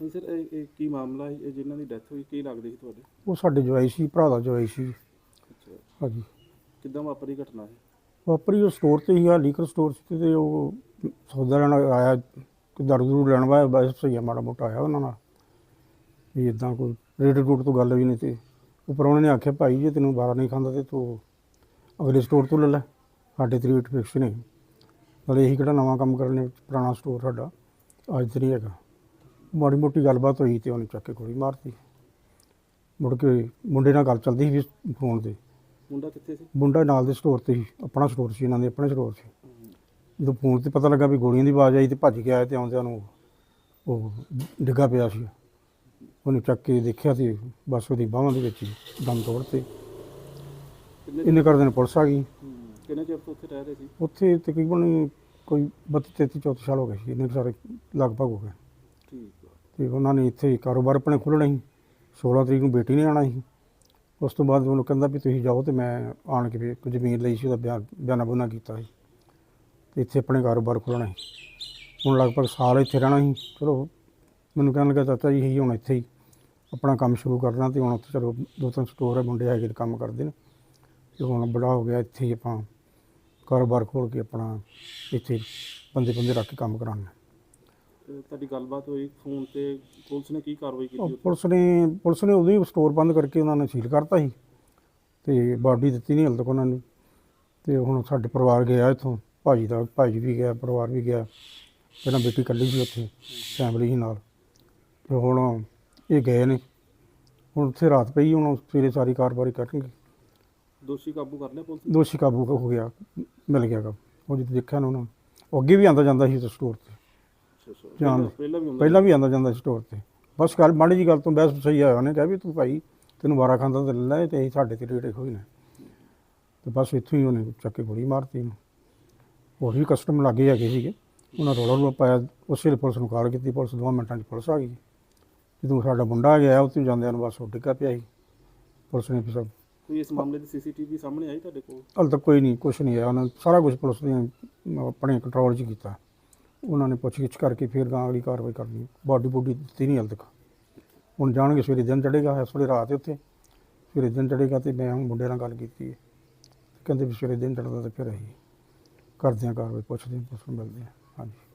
ਨਹੀਂ ਸਰ ਇਹ ਇਹ ਕੀ ਮਾਮਲਾ ਹੈ? ਜਿਨ੍ਹਾਂ ਦੀ ਡੈਥ ਹੋਈ ਕੀ ਲੱਗਦੇ ਸੀ ਤੁਹਾਡੇ? ਉਹ ਸਾਡੇ ਜਵਾਈ ਸੀ ਭਰਾ ਦਾ ਜਵਾਈ ਸੀ। ਅੱਛਾ। ਹਾਂਜੀ। ਕਿੱਦਾਂ ਵਾਪਰੀ ਘਟਨਾ ਹੈ ਵਾਪਰੀ ਉਹ ਸਟੋਰ ਤੇ ਹੀ ਆ ਲੀਕਰ ਸਟੋਰ ਸੀ ਤੇ ਉਹ ਸੌਦਾ ਲੈਣ ਆਇਆ ਕਿ ਦਾਰੂ ਦੂਰੂ ਲੈਣ ਵਾਇਆ ਬਸ ਸਹੀ ਮਾੜਾ ਮੋਟਾ ਆਇਆ ਉਹਨਾਂ ਨਾਲ। ਵੀ ਇਦਾਂ ਕੋਈ ਰੇਟ ਰੂਟ ਤੋਂ ਗੱਲ ਵੀ ਨਹੀਂ ਤੇ ਉੱਪਰ ਉਹਨਾਂ ਨੇ ਆਖਿਆ ਭਾਈ ਜੇ ਤੈਨੂੰ ਬਾਰਾ ਨਹੀਂ ਖਾਂਦਾ ਤੇ ਤੂੰ ਅਗਲੇ ਸਟੋਰ ਤੋਂ ਲੈ ਲੈ। ਸਾਡੇ ਤੇ ਰੇਟ ਫਿਕਸ ਨਹੀਂ ਨਾਲੇ ਇਹੀ ਕਿਹੜਾ ਨਵਾਂ ਕੰਮ ਕਰਨੇ ਪੁਰਾਣਾ ਸਟੋਰ ਸਾਡਾ। ਅੱਜ ਤੇ ਨਹੀਂ ਹੈਗਾ। ਮਾੜੀ ਮੋਟੀ ਗੱਲਬਾਤ ਹੋਈ ਤੇ ਉਹਨੇ ਚੱਕ ਕੇ ਗੋਲੀ ਮਾਰਤੀ। ਮੁੜ ਕੇ ਮੁੰਡੇ ਨਾਲ ਗੱਲ ਚੱਲਦੀ ਸੀ ਫੋਨ ਤੇ। ਮੁੰਡਾ ਕਿੱਥੇ ਸੀ? ਮੁੰਡਾ ਨਾਲ ਦੇ ਸਟੋਰ ਤੇ ਸੀ ਆਪਣਾ ਸਟੋਰ ਸੀ ਇਹਨਾਂ ਦੇ ਆਪਣੇ ਸਟੋਰ ਸੀ। ਜਦੋਂ ਫੋਨ ਤੇ ਪਤਾ ਲੱਗਾ ਵੀ ਗੋਲੀਆਂ ਦੀ ਆਵਾਜ਼ ਆਈ ਤੇ ਭੱਜ ਕੇ ਆਇਆ ਤੇ ਆਉਂਦਿਆਂ ਨੂੰ ਉਹ ਡਿੱਗਾ ਪਿਆ ਸੀ। ਉਹਨੇ ਚੱਕ ਕੇ ਦੇਖਿਆ ਤੇ ਬਸ ਉਹਦੀ ਬਾਹਾਂ ਦੇ ਵਿੱਚ ਹੀ ਦਮ ਤੋੜ ਤੇ ਇੰਨੇ ਕਰਦੇ ਨੇ ਪੁਲਿਸ ਆ ਗਈ। ਕਿੰਨੇ ਚਿਰ ਤੋਂ ਉੱਥੇ ਰਹਿ ਰਹੇ ਸੀ? ਉੱਥੇ ਤਕਰੀਬਨ ਕੋਈ 32 33 34 ਸਾਲ ਹੋ ਗਏ ਸੀ। ਇੰਨੇ ਸਾਰੇ ਲਗਭਗ ਹੋ ਗਏ। ਤੇ ਉਹਨਾਂ ਨੇ ਇੱਥੇ ਕਾਰੋਬਾਰ ਆਪਣੇ ਖੋਲ੍ਹਣਾ ਸੀ 16 ਤਰੀਕ ਨੂੰ ਬੇਟੀ ਨੇ ਆਉਣਾ ਸੀ ਉਸ ਤੋਂ ਬਾਅਦ ਉਹਨੂੰ ਕਹਿੰਦਾ ਵੀ ਤੁਸੀਂ ਜਾਓ ਤੇ ਮੈਂ ਆਣ ਕੇ ਵੀ ਇੱਕ ਜ਼ਮੀਨ ਲਈ ਸੀ, ਉਹਦਾ ਬਿਆਨ ਬਿਆਨਾ ਬੁਨਾ ਕੀਤਾ ਸੀ। ਤੇ ਇੱਥੇ ਆਪਣੇ ਕਾਰੋਬਾਰ ਖੋਲ੍ਹਣਾ ਸੀ ਹੁਣ ਲਗਭਗ ਸਾਲ ਇੱਥੇ ਰਹਿਣਾ ਸੀ ਚਲੋ, ਮੈਨੂੰ ਕਹਿਣ ਲੱਗਾ, ਚਾਚਾ ਜੀ ਇਹੀ ਹੁਣ ਇੱਥੇ ਹੀ ਆਪਣਾ ਕੰਮ ਸ਼ੁਰੂ ਕਰਨਾ ਤੇ ਹੁਣ ਉੱਥੇ ਚਲੋ ਦੋ ਤਿੰਨ ਸਟੋਰ ਹੈ ਮੁੰਡੇ ਹੈਗੇ ਕੰਮ ਕਰਦੇ ਨੇ। ਤੇ ਹੁਣ ਬੜਾ ਹੋ ਗਿਆ, ਇੱਥੇ ਹੀ ਆਪਾਂ ਕਾਰੋਬਾਰ ਖੋਲ੍ਹ ਕੇ ਆਪਣਾ ਇੱਥੇ ਬੰਦੇ ਬੰਦੇ ਰੱਖ ਕੇ ਕੰਮ ਕਰਾਉਣਾ। ਤੁਹਾਡੀ ਗੱਲਬਾਤ ਹੋਈ ਫੋਨ ਤੇ ਪੁਲਿਸ ਨੇ ਕੀ ਕਾਰਵਾਈ ਕੀਤੀ ਉਹ ਉੱਥੇ? ਪੁਲਿਸ ਨੇ ਪੁਲਿਸ ਨੇ ਉਦੋਂ ਹੀ ਸਟੋਰ ਬੰਦ ਕਰਕੇ ਉਹਨਾਂ ਨੇ ਸੀਲ ਕਰਤਾ ਸੀ ਤੇ ਬਾਡੀ ਦਿੱਤੀ ਨਹੀਂ ਹਲ ਤੱਕ ਉਹਨਾਂ ਨੂੰ। ਤੇ ਹੁਣ ਸਾਡੇ ਪਰਿਵਾਰ ਗਿਆ ਇੱਥੋਂ ਭਾਜੀ ਦਾ ਭਾਜੀ ਵੀ ਗਿਆ ਪਰਿਵਾਰ ਵੀ ਗਿਆ। ਪਹਿਲਾਂ ਬੇਟੀ ਇਕੱਲੀ ਸੀ ਉੱਥੇ ਫੈਮਿਲੀ ਸੀ ਨਾਲ। ਤੇ ਹੁਣ ਇਹ ਗਏ ਨੇ। ਹੁਣ ਉੱਥੇ ਰਾਤ ਪਈ ਹੁਣ ਸਵੇਰੇ ਸਾਰੀ ਕਾਰਵਾਈ ਕਰਨਗੇ। ਦੋਸ਼ੀ ਕਾਬੂ ਕਰ ਲਿਆ ਪੁਲਿਸ ਨੇ? ਦੋਸ਼ੀ ਕਾਬੂ ਹੋ ਗਿਆ ਮਿਲ ਗਿਆ ਗਾ ਉਹ ਜਦੋਂ ਦੇਖਿਆ ਨਾ ਉਹਨਾਂ। ਨੂੰ ਉਹ ਅੱਗੇ ਵੀ ਆਂਦਾ ਜਾਂਦਾ ਸੀ ਸਟੋਰ ਤੇ। ਜਾਣ ਪਹਿਲਾਂ- ਵੀ ਹੁੰਦਾ ਪਹਿਲਾਂ ਵੀ ਆਂਦਾ ਜਾਂਦਾ ਸੀ ਸਟੋਰ ਤੇ। ਬਸ ਗੱਲ ਮਾੜੀ ਜੀ ਗੱਲ ਤੋਂ ਬਹਿਸ ਸਹੀ ਆਇਆ ਉਹਨੇ ਕਿਹਾ ਵੀ ਤੂੰ ਭਾਈ ਤੈਨੂੰ ਵਾਰਾ ਖਾਂਦਾ ਤੇ ਲੈ ਲੈ ਤੇ ਅਸੀਂ ਸਾਡੇ ਤੇ ਰੇੜੇ ਹੋਈ ਨੇ। ਤੇ ਬਸ ਇੱਥੋਂ ਹੀ ਉਹਨੇ ਚੱਕ ਕੇ ਗੋਲੀ ਮਾਰਤੀ ਇਹਨੂੰ ਹੋਰ ਵੀ ਕਸਟਮ ਲੱਗੇ ਹੈਗੇ ਸੀਗੇ। ਉਹਨਾਂ ਰੋਲਾ ਰੋਲਾ ਪਾਇਆ ਉਸੇ ਵੇਲੇ ਪੁਲਿਸ ਨੂੰ ਕਾਲ ਕੀਤੀ ਪੁਲਿਸ ਦੋ ਮਿੰਟਾਂ 'ਚ ਪੁਲਿਸ ਆ ਗਈ। ਜਦੋਂ ਸਾਡਾ ਮੁੰਡਾ ਆ ਗਿਆ ਉੱਥੇ ਜਾਂਦਿਆਂ ਨੂੰ ਬਸ ਉਹ ਡਿੱਗਾ ਪਿਆ ਸੀ। ਪੁਲਿਸ ਨੇ ਫਿਰ ਕੋਈ ਇਸ ਮਾਮਲੇ ਦੀ ਸੀਸੀਟੀਵੀ ਸਾਹਮਣੇ ਆਈ ਤੁਹਾਡੇ ਕੋਲ? ਹਾਲੇ ਤੱਕ ਕੋਈ ਨਹੀਂ ਕੁਛ ਨਹੀਂ ਆਇਆ। ਉਹਨਾਂ ਸਾਰਾ ਕੁਝ ਪੁਲਿਸ ਨੇ ਆਪਣੇ ਕੰਟਰੋਲ 'ਚ ਕੀਤਾ। ਉਹਨਾਂ ਨੇ ਪੁੱਛਗਿੱਛ ਕਰਕੇ ਫਿਰ ਗਾਂ ਅਗਲੀ ਕਾਰਵਾਈ ਕਰਨੀ ਬਾਡੀ ਬੁੱਡੀ ਦਿੱਤੀ ਨਹੀਂ ਹਾਲੇ ਤੱਕ। ਹੁਣ ਜਾਣਗੇ, ਸਵੇਰੇ ਦਿਨ ਚੜੇਗਾ ਇਸ ਵੇਲੇ ਰਾਤ ਹੈ ਉੱਥੇ। ਸਵੇਰੇ ਦਿਨ ਚੜੇਗਾ ਤੇ ਮੈਂ ਹੁਣ ਮੁੰਡੇ ਨਾਲ ਗੱਲ ਕੀਤੀ ਹੈ। ਕਹਿੰਦੇ ਵੀ ਸਵੇਰੇ ਦਿਨ ਚੜਦਾ ਤਾਂ ਫਿਰ ਅਸੀਂ ਕਰਦੇ ਹਾਂ ਕਾਰਵਾਈ, ਪੁੱਛਦੇ ਹਾਂ, ਪੁੱਛਣ ਮਿਲਦੇ ਹਾਂ। ਹਾਂਜੀ।